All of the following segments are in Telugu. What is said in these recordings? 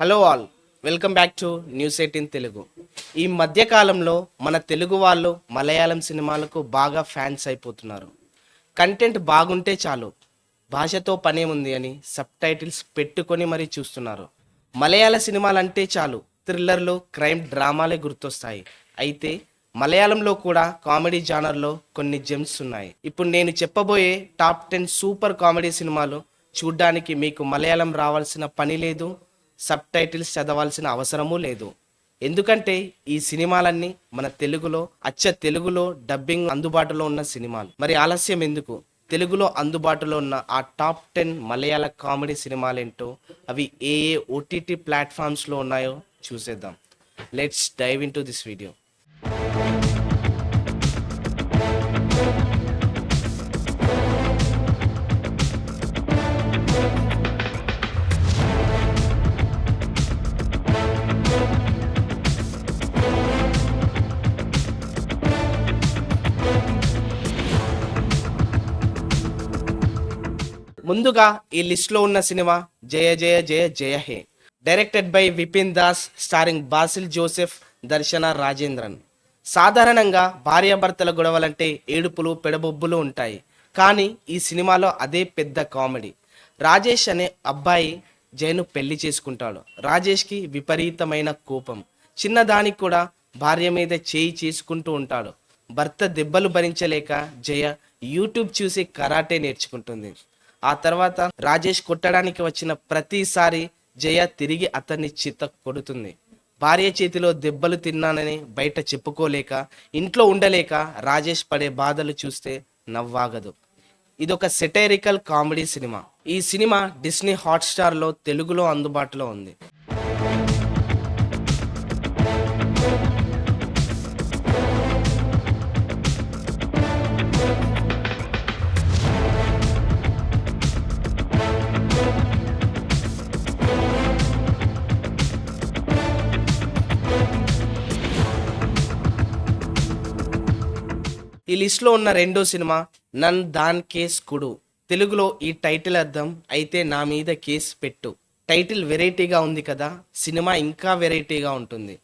Hello all welcome back to news eighteen Telugu. ఈ మధ్యకాలంలో మన తెలుగు వాళ్ళు మలయాళం సినిమాలకు బాగా ఫ్యాన్స్ అయిపోతున్నారు. కంటెంట్ బాగుంటే చాలు భాషతో పనేముంది అని సబ్ టైటిల్స్ పెట్టుకొని మరీ చూస్తున్నారు. మలయాళ సినిమాలంటే చాలు థ్రిల్లర్లు క్రైమ్ డ్రామాలే గుర్తొస్తాయి. అయితే మలయాళంలో కూడా కామెడీ జానర్లో కొన్ని జెమ్స్ ఉన్నాయి. ఇప్పుడు నేను చెప్పబోయే టాప్ టెన్ సూపర్ కామెడీ సినిమాలు చూడ్డానికి మీకు మలయాళం రావాల్సిన పని లేదు సబ్ టైటిల్స్ చదవాల్సిన అవసరమూ లేదు. ఎందుకంటే ఈ సినిమాలన్నీ మన తెలుగులో అచ్చ తెలుగులో డబ్బింగ్ అందుబాటులో ఉన్న సినిమాలు. మరి ఆలస్యం ఎందుకు? తెలుగులో అందుబాటులో ఉన్న ఆ టాప్ టెన్ మలయాళ కామెడీ సినిమాలేంటో అవి ఏ ఏ ఓటీటీ ప్లాట్ఫామ్స్లో ఉన్నాయో చూసేద్దాం. Let's dive into this video. ముందుగా ఈ లిస్ట్లో ఉన్న cinema Jaya Jaya Jaya Jaya Hey. Directed by Vipin Das starring Basil Joseph Darshana Rajendran సాధారణంగా భార్యాభర్తల గొడవలంటే ఏడుపులు పెడబొబ్బులు ఉంటాయి. కానీ ఈ సినిమాలో అదే పెద్ద కామెడీ. రాజేష్ అనే అబ్బాయి జయను పెళ్ళి చేసుకుంటాడు. రాజేష్కి విపరీతమైన కోపం. చిన్నదానికి కూడా భార్య మీద చేయి చేసుకుంటూ ఉంటాడు. భర్త దెబ్బలు భరించలేక జయ యూట్యూబ్ చూసి కరాటే నేర్చుకుంటుంది. ఆ తర్వాత రాజేష్ కొట్టడానికి వచ్చిన ప్రతిసారి జయ తిరిగి అతన్ని చిత్త కొడుతుంది. భార్య చేతిలో దెబ్బలు తిన్నానని బయట చెప్పుకోలేక ఇంట్లో ఉండలేక రాజేష్ పడే బాధలు చూస్తే నవ్వాగదు. ఇదొక సెటైరికల్ కామెడీ సినిమా. ఈ సినిమా డిస్నీ హాట్స్టార్లో తెలుగులో అందుబాటులో ఉంది. ఈ లిస్ట్లో ఉన్న రెండో సినిమా నన్ దాన్ కేస్ కుడు. తెలుగులో ఈ టైటిల్ అర్థం అయితే నా మీద కేసు పెట్టు. టైటిల్ వెరైటీగా ఉంది కదా సినిమా ఇంకా వెరైటీగా ఉంటుంది.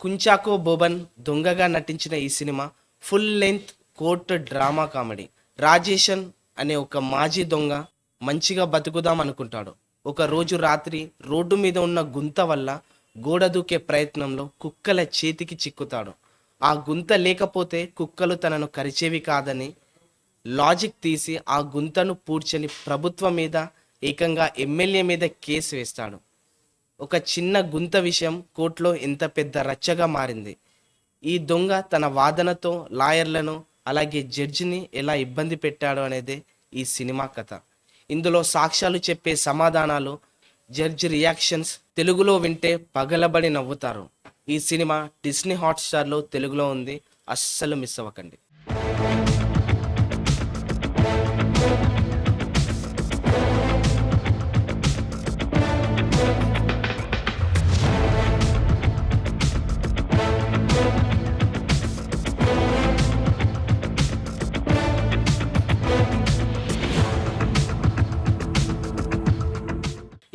కుంచాకో బొబన్ దొంగగా నటించిన ఈ cinema full length court drama comedy. Rajeshan అనే ఒక మాజీ దొంగ మంచిగా బతుకుదాం అనుకుంటాడు. ఒక రోజు రాత్రి రోడ్డు మీద ఉన్న గుంత వల్ల గోడ దూకే ప్రయత్నంలో కుక్కల చేతికి చిక్కుతాడు. ఆ గుంత లేకపోతే కుక్కలు తనను కరిచేవి కాదని లాజిక్ తీసి ఆ గుంతను పూడ్చని ప్రభుత్వం మీద ఏకంగా ఎమ్మెల్యే మీద కేసు వేస్తాడు. ఒక చిన్న గుంత విషయం కోర్టులో ఎంత పెద్ద రచ్చగా మారింది. ఈ దొంగ తన వాదనతో లాయర్లను అలాగే జడ్జిని ఎలా ఇబ్బంది పెట్టాడు అనేది ఈ సినిమా కథ. ఇందులో సాక్ష్యాలు చెప్పే సమాధానాలు జడ్జి రియాక్షన్స్ తెలుగులో వింటే పగలబడి నవ్వుతారు. ఈ సినిమా డిస్నీ హాట్స్టార్లో తెలుగులో ఉంది. అస్సలు మిస్ అవ్వకండి.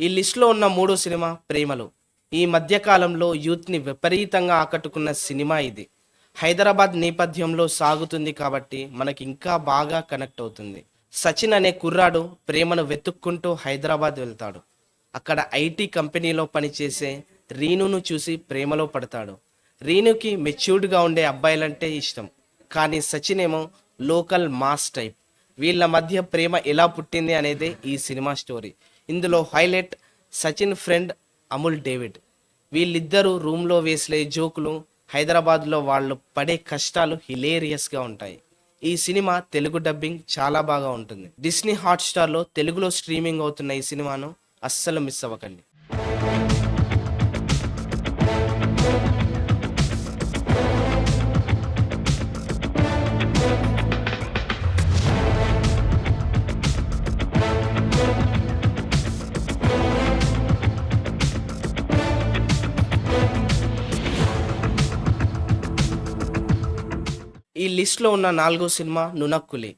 ఈ లిస్ట్లో ఉన్న మూడో సినిమా ప్రేమలు. ఈ మధ్యకాలంలో యూత్ని విపరీతంగా ఆకట్టుకున్న సినిమా ఇది. హైదరాబాద్ నేపథ్యంలో సాగుతుంది కాబట్టి మనకి ఇంకా బాగా కనెక్ట్ అవుతుంది. సచిన్ అనే కుర్రాడు ప్రేమను వెతుక్కుంటూ హైదరాబాద్ వెళ్తాడు. అక్కడ ఐటీ కంపెనీలో పనిచేసే రీనును చూసి ప్రేమలో పడతాడు. రీనుకి మెచ్యూర్డ్గా ఉండే అబ్బాయిలంటే ఇష్టం. కానీ సచిన్ ఏమో లోకల్ మాస్ టైప్. వీళ్ళ మధ్య ప్రేమ ఎలా పుట్టింది అనేది ఈ సినిమా స్టోరీ. ఇందులో హైలైట్ సచిన్ ఫ్రెండ్ అముల్ డేవిడ్. వీళ్ళిద్దరూ రూమ్లో వేసే జోకులు హైదరాబాద్లో వాళ్ళు పడే కష్టాలు హిలేరియస్గా ఉంటాయి. ఈ సినిమా తెలుగు డబ్బింగ్ చాలా బాగా ఉంటుంది. డిస్నీ హాట్స్టార్లో తెలుగులో స్ట్రీమింగ్ అవుతున్న ఈ సినిమాను అస్సలు మిస్ అవ్వకండి. ఈ లిస్ట్లో ఉన్న నాలుగో సినిమా నునక్కులే.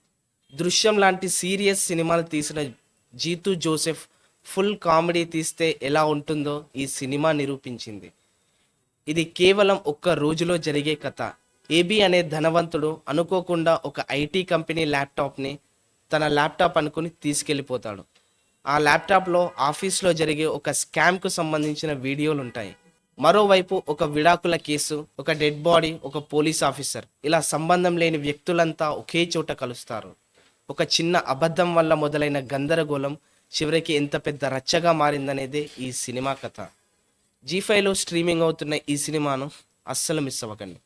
దృశ్యం లాంటి సీరియస్ సినిమాలు తీసిన జీతు జోసెఫ్ ఫుల్ కామెడీ తీస్తే ఎలా ఉంటుందో ఈ సినిమా నిరూపించింది. ఇది కేవలం ఒక్క రోజులో జరిగే కథ. ఏబి అనే ధనవంతుడు అనుకోకుండా ఒక ఐటీ కంపెనీ ల్యాప్టాప్ని తన ల్యాప్టాప్ అనుకుని తీసుకెళ్ళిపోతాడు. ఆ ల్యాప్టాప్లో ఆఫీస్లో జరిగే ఒక స్కామ్కు సంబంధించిన వీడియోలు ఉంటాయి మరోవైపు ఒక విడాకుల కేసు ఒక డెడ్ బాడీ ఒక పోలీస్ ఆఫీసర్. ఇలా సంబంధం లేని వ్యక్తులంతా ఒకే చోట కలుస్తారు. ఒక చిన్న అబద్ధం వల్ల మొదలైన గందరగోళం చివరికి ఎంత పెద్ద రచ్చగా మారిందనేదే ఈ సినిమా కథ. జీ ఫైవ్లో స్ట్రీమింగ్ అవుతున్న ఈ సినిమాను అస్సలు మిస్ అవ్వకండి.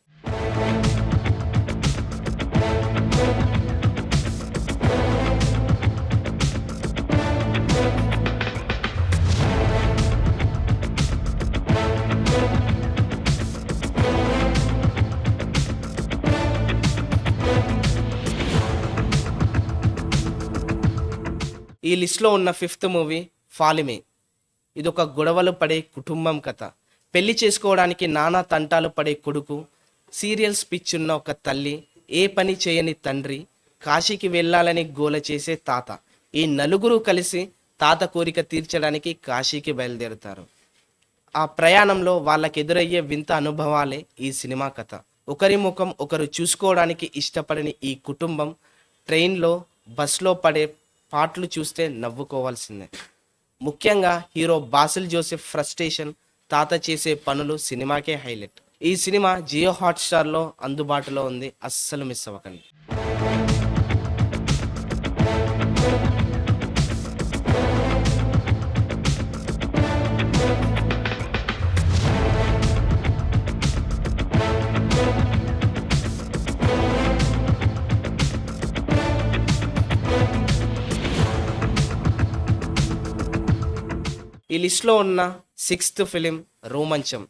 ఈ లిస్ట్లో ఉన్న ఫిఫ్త్ మూవీ ఫాలిమే. ఇది ఒక గొడవలు పడే కుటుంబం కథ. పెళ్ళి చేసుకోవడానికి నానా తంటాలు పడే కొడుకు సీరియల్స్ పిచ్చున్న ఒక తల్లి ఏ పని చేయని తండ్రి కాశీకి వెళ్ళాలని గోల చేసే తాత. ఈ నలుగురు కలిసి తాత కోరిక తీర్చడానికి కాశీకి బయలుదేరుతారు. ఆ ప్రయాణంలో వాళ్ళకి ఎదురయ్యే వింత అనుభవాలే ఈ సినిమా కథ. ఒకరి ముఖం ఒకరు చూసుకోవడానికి ఇష్టపడని ఈ కుటుంబం ట్రైన్లో బస్లో పడే పాటలు చూస్తే నవ్వుకోవాల్సిందే. ముఖ్యంగా హీరో బాసిల్ జోసెఫ్ ఫ్రస్ట్రేషన్ తాత చేసే పనులు సినిమాకే హైలైట్. ఈ సినిమా జియో హాట్స్టార్లో అందుబాటులో ఉంది అస్సలు మిస్ అవ్వకండి. ఈ లిస్ట్లో ఉన్న sixth film Romancham.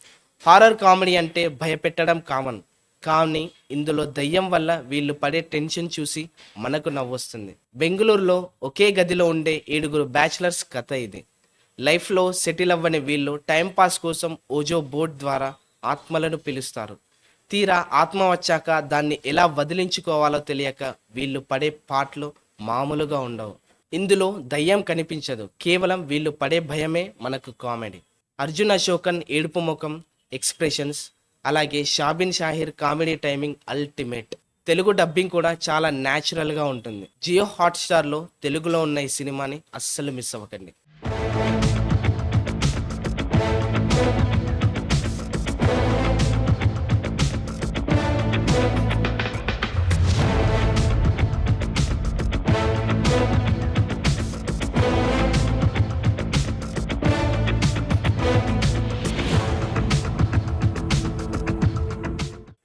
Horror comedy అంటే భయపెట్టడం కామన్. కానీ ఇందులో దయ్యం వల్ల వీళ్ళు పడే టెన్షన్ చూసి మనకు నవ్వొస్తుంది. బెంగళూరులో ఒకే గదిలో ఉండే ఏడుగురు బ్యాచిలర్స్ కథ ఇది. లైఫ్లో సెటిల్ అవ్వని వీళ్ళు టైంపాస్ కోసం ఓజో బోర్డ్ ద్వారా ఆత్మలను పిలుస్తారు. తీరా ఆత్మ వచ్చాక దాన్ని ఎలా వదిలించుకోవాలో తెలియక వీళ్ళు పడే పాటలు మామూలుగా ఉండవు. ఇందులో దయ్యం కనిపించదు. కేవలం వీళ్ళు పడే భయమే మనకు కామెడీ. అర్జున్ అశోకన్ ఏడుపు ముఖం ఎక్స్ప్రెషన్స్ అలాగే Shabin Shahir comedy timing ultimate. Telugu dubbing కూడా చాలా న్యాచురల్గా ఉంటుంది. జియో హాట్స్టార్లో తెలుగులో ఉన్న ఈ సినిమాని అస్సలు మిస్ అవ్వకండి.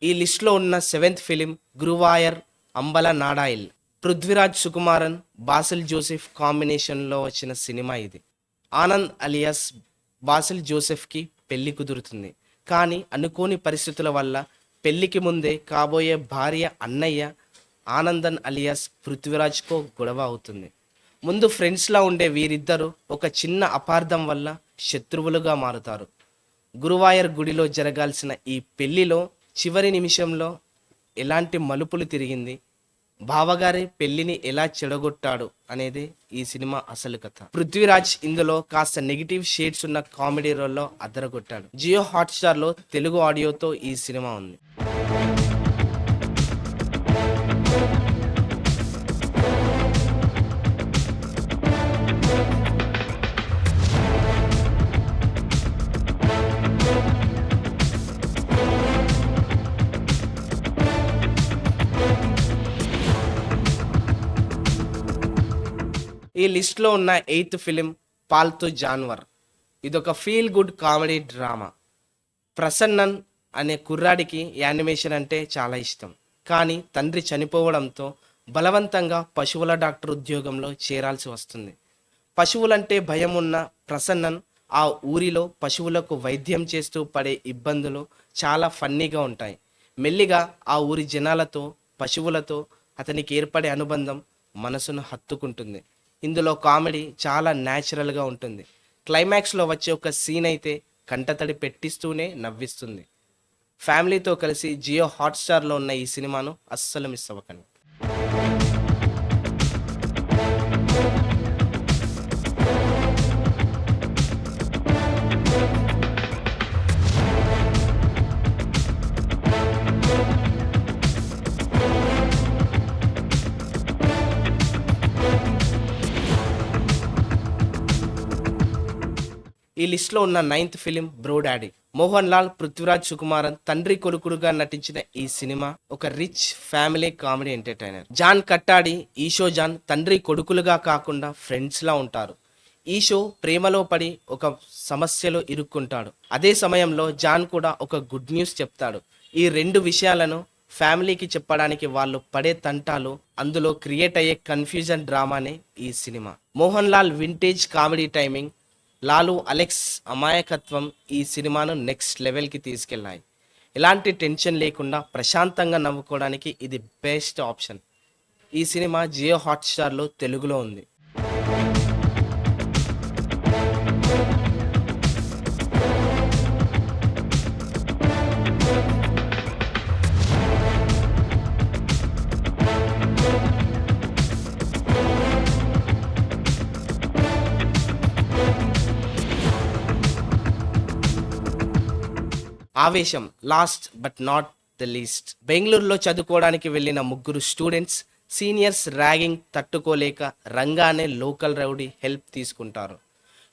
ఈ లిస్ట్లో ఉన్న సెవెంత్ ఫిలిం గురువాయర్ అంబల నాడాయిల్ పృథ్వీరాజ్ సుకుమారన్ బాసిల్ జోసెఫ్ కాంబినేషన్లో వచ్చిన సినిమా ఇది. ఆనంద్ అలియాస్ బాసిల్ జోసెఫ్కి పెళ్ళి కుదురుతుంది. కానీ అనుకోని పరిస్థితుల వల్ల పెళ్ళికి ముందే కాబోయే భార్య అన్నయ్య ఆనందన్ అలియాస్ పృథ్వీరాజ్కో గొడవ అవుతుంది. ముందు ఫ్రెండ్స్లా ఉండే వీరిద్దరూ ఒక చిన్న అపార్థం వల్ల శత్రువులుగా మారుతారు. గురువాయర్ గుడిలో జరగాల్సిన ఈ పెళ్ళిలో చివరి నిమిషంలో ఎలాంటి మలుపులు తిరిగింది? బావగారి పెళ్ళిని ఎలా చెడగొట్టాడు అనేది ఈ సినిమా అసలు కథ. పృథ్వీరాజ్ ఇందులో కాస్త నెగిటివ్ షేడ్స్ ఉన్న కామెడీ రోల్లో అద్దరగొట్టాడు జియో హాట్స్టార్లో తెలుగు ఆడియోతో ఈ సినిమా ఉంది. ఈ లిస్ట్లో ఉన్న ఎయిత్ ఫిలిం పాల్తు జాన్వర్. ఇదొక feel good comedy drama. Prasannan అనే కుర్రాడికి యానిమేషన్ అంటే చాలా ఇష్టం. కానీ తండ్రి చనిపోవడంతో బలవంతంగా పశువుల డాక్టర్ ఉద్యోగంలో చేరాల్సి వస్తుంది. పశువులంటే భయం ఉన్న ప్రసన్నన్ ఆ ఊరిలో పశువులకు వైద్యం చేస్తూ పడే ఇబ్బందులు చాలా ఫన్నీగా ఉంటాయి. మెల్లిగా ఆ ఊరి జనాలతో పశువులతో అతనికి ఏర్పడే అనుబంధం మనసును హత్తుకుంటుంది. ఇందులో కామెడీ చాలా న్యాచురల్గా ఉంటుంది. క్లైమాక్స్లో వచ్చే ఒక సీన్ అయితే కంటతడి పెట్టిస్తూనే నవ్విస్తుంది. ఫ్యామిలీతో కలిసి జియో హాట్స్టార్లో ఉన్న ఈ సినిమాను అస్సలు మిస్ అవ్వకండి. ఈ లిస్ట్లో ఉన్న ninth film bro daddy Mohan Lal Prithviraj Sukumaran తండ్రి కొడుకుడుగా నటించిన ఈ సినిమా ఒక rich family comedy entertainer. John Kattadi Eesho John తండ్రి కొడుకులుగా కాకుండా ఫ్రెండ్స్లా ఉంటారు. ఈషో ప్రేమలో పడి ఒక సమస్యలో ఇరుక్కుంటాడు. అదే సమయంలో జాన్ కూడా ఒక గుడ్ న్యూస్ చెప్తాడు. ఈ రెండు విషయాలను ఫ్యామిలీకి చెప్పడానికి వాళ్ళు పడే తంటాలు అందులో క్రియేట్ అయ్యే కన్ఫ్యూజన్ డ్రామానే ఈ cinema. Mohan Lal vintage comedy timing Lalu Alex అమాయకత్వం ఈ సినిమాను నెక్స్ట్ లెవెల్కి తీసుకెళ్ళాయి. ఎలాంటి టెన్షన్ లేకుండా ప్రశాంతంగా నవ్వుకోవడానికి ఇది బెస్ట్ ఆప్షన్. ఈ సినిమా జియో హాట్స్టార్లో తెలుగులో ఉంది. Aavesham last but not the least బెంగళూరులో చదువుకోవడానికి వెళ్ళిన ముగ్గురు స్టూడెంట్స్ సీనియర్స్ ర్యాగింగ్ తట్టుకోలేక రంగానే లోకల్ రౌడీ హెల్ప్ తీసుకుంటారు.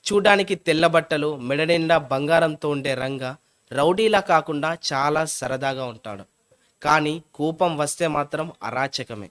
చూడడానికి తెల్ల బట్టలు మెడ నిండా బంగారంతో ఉండే రంగ రౌడీలా కాకుండా చాలా సరదాగా ఉంటాడు. కానీ కోపం వస్తే మాత్రం అరాచకమే.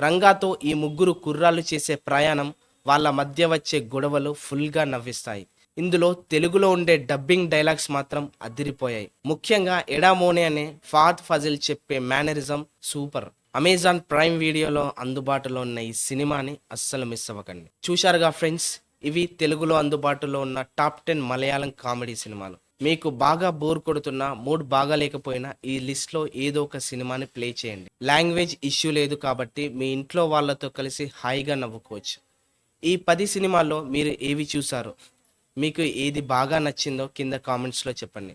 రంగాతో ఈ ముగ్గురు కుర్రాళ్ళు చేసే ప్రయాణం వాళ్ళ మధ్య వచ్చే గొడవలు ఫుల్గా నవ్విస్తాయి. ఇందులో తెలుగులో ఉండే డబ్బింగ్ డైలాగ్స్ మాత్రం అదిరిపోయాయి. ముఖ్యంగా ఎడామోనే అనే ఫాత్ ఫజిల్ చెప్పే మేనరిజం సూపర్. అమెజాన్ ప్రైమ్ వీడియోలో అందుబాటులో ఉన్న ఈ సినిమాని అస్సలు మిస్ అవ్వకండి. చూశారుగా ఫ్రెండ్స్? ఇవి తెలుగులో అందుబాటులో ఉన్న టాప్ టెన్ మలయాళం కామెడీ సినిమాలు. మీకు బాగా బోర్ కొడుతున్నా మూడ్ బాగా లేకపోయినా ఈ లిస్ట్లో ఏదో ఒక సినిమాని ప్లే చేయండి. లాంగ్వేజ్ ఇష్యూ లేదు కాబట్టి మీ ఇంట్లో వాళ్ళతో కలిసి హాయిగా నవ్వుకోవచ్చు. ఈ పది సినిమాల్లో మీరు ఏవి చూసారు మీకు ఏది బాగా నచ్చిందో కింద కామెంట్స్లో చెప్పండి.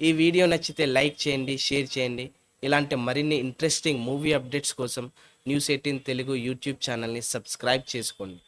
ఈ వీడియో నచ్చితే లైక్ చేయండి షేర్ చేయండి. ఇలాంటి మరిన్ని ఇంట్రెస్టింగ్ మూవీ అప్డేట్స్ కోసం న్యూస్ ఎయిటీన్ తెలుగు యూట్యూబ్ ఛానల్ని సబ్స్క్రైబ్ చేసుకోండి.